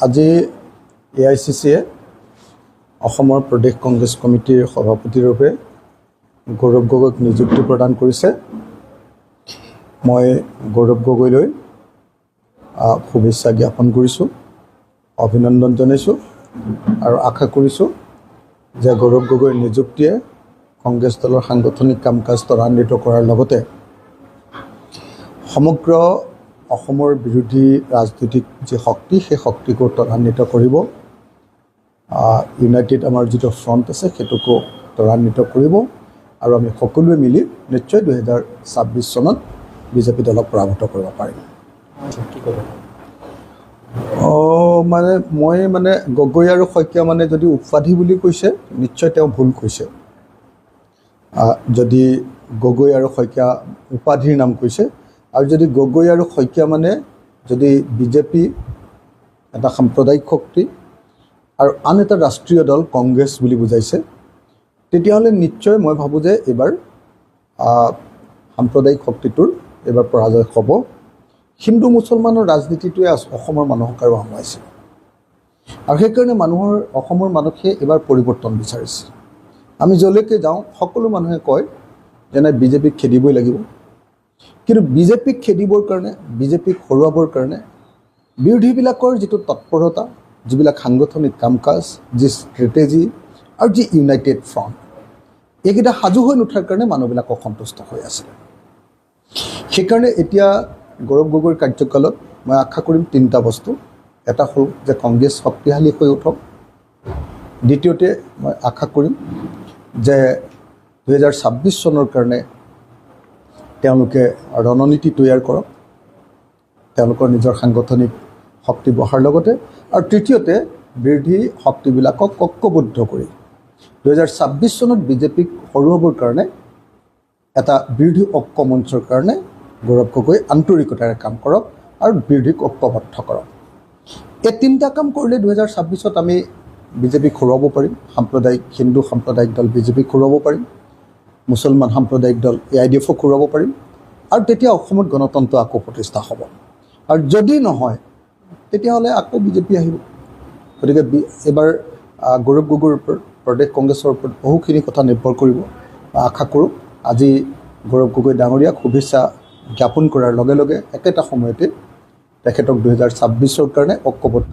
আজি A I C চিয়ে অসমৰ প্ৰদেশ কংগ্ৰেছ কমিটিৰ সভাপতিৰূপে গৌৰৱ গগৈক নিযুক্তি প্ৰদান কৰিছে। মই গৌৰৱ গগৈলৈ শুভেচ্ছা জ্ঞাপন কৰিছোঁ অভিনন্দন জনাইছোঁ আৰু আশা কৰিছোঁ যে গৌৰৱ গগৈৰ নিযুক্তিয়ে কংগ্ৰেছ দলৰ সাংগঠনিক কাম কাজ ত্বৰান্বিত কৰাৰ লগতে সমগ্ৰ অসমৰ বিৰোধী ৰাজনৈতিক যি শক্তি সেই শক্তিকো ত্বৰান্বিত কৰিব। ইউনাইটেড আমাৰ যিটো ফ্ৰণ্ট আছে সেইটোকো ত্বৰান্বিত কৰিব। আৰু আমি সকলোৱে মিলি নিশ্চয় দুহেজাৰ ছাব্বিছ চনত বিজেপি দলক পৰাভূত কৰিব পাৰিম। অঁ মানে মই মানে গগৈ আৰু শইকীয়া মানে যদি উপাধি বুলি কৈছে নিশ্চয় তেওঁ ভুল কৈছে। যদি গগৈ আৰু শইকীয়া উপাধিৰ নাম কৈছে আৰু যদি গগৈ আৰু শইকীয়া মানে যদি বিজেপি এটা সাম্প্ৰদায়িক শক্তি আৰু আন এটা ৰাষ্ট্ৰীয় দল কংগ্ৰেছ বুলি বুজাইছে, তেতিয়াহ'লে নিশ্চয় মই ভাবোঁ যে এইবাৰ সাম্প্ৰদায়িক শক্তিটোৰ এইবাৰ পৰাজয় হ'ব। হিন্দু মুছলমানৰ ৰাজনীতিটোৱে অসমৰ মানুহক আৰু আমুৱাইছে আৰু সেইকাৰণে মানুহৰ, অসমৰ মানুহে এইবাৰ পৰিৱৰ্তন বিচাৰিছে। আমি যলৈকে যাওঁ, সকলো মানুহে কয় যে নাই বিজেপিক খেদিবই লাগিব। কিন্তু বিজেপিক খেদিবৰ কাৰণে, বিজেপিক হৰুৱাবৰ কাৰণে বিৰোধীবিলাকৰ যিটো তৎপৰতা, যিবিলাক সাংগঠনিক কাম কাজ যি ষ্ট্ৰেটেজি আৰু যি ইউনাইটেড ফ্ৰণ্ট, এইকেইটা সাজু হৈ নুঠাৰ কাৰণে মানুহবিলাক অসন্তুষ্ট হৈ আছিলে সেইকাৰণে এতিয়া গৌৰৱ গগৈৰ কাৰ্যকালত মই আশা কৰিম তিনিটা বস্তু। এটা হ'ল যে কংগ্ৰেছ শক্তিশালী হৈ উঠক। দ্বিতীয়তে মই আশা কৰিম যে দুহেজাৰ ছাব্বিছ চনৰ কাৰণে তেওঁলোকে ৰণনীতি তৈয়াৰ কৰক তেওঁলোকৰ নিজৰ সাংগঠনিক শক্তি বঢ়াৰ লগতে আৰু তৃতীয়তে বিৰোধী শক্তিবিলাকক ঐক্যবদ্ধ কৰি। দুহেজাৰ ছাব্বিছ চনত বিজেপিক হৰুৱাবৰ কাৰণে এটা বিৰোধী ঐক্য মঞ্চৰ কাৰণে গৌৰৱ গগৈ আন্তৰিকতাৰে কাম কৰক আৰু বিৰোধীক ঐক্যবদ্ধ কৰক। এই তিনিটা কাম কৰিলে দুহেজাৰ ছাব্বিছত আমি বিজেপিক হৰুৱাব পাৰিম। সাম্প্ৰদায়িক হিন্দু সাম্প্ৰদায়িক দল বিজেপিক হৰুৱাব পাৰিম। মুছলমান সাম্প্ৰদায়িক দল এ আই ডি এফক হৰুৱাব পাৰিম। আৰু তেতিয়া অসমত গণতন্ত্ৰ আকৌ প্ৰতিষ্ঠা হ'ব। আৰু যদি নহয় তেতিয়াহ'লে আকৌ বিজেপি আহিব। গতিকে বি এইবাৰ গৌৰৱ গগৈৰ ওপৰত প্ৰদেশ কংগ্ৰেছৰ ওপৰত বহুখিনি কথা নিৰ্ভৰ কৰিব। আশা কৰোঁ আজি গৌৰৱ গগৈ ডাঙৰীয়াক শুভেচ্ছা জ্ঞাপন কৰাৰ লগে লগে একেটা সময়তে তেখেতক দুহেজাৰ ছাব্বিছৰ কাৰণে ঐক্যবদ্ধ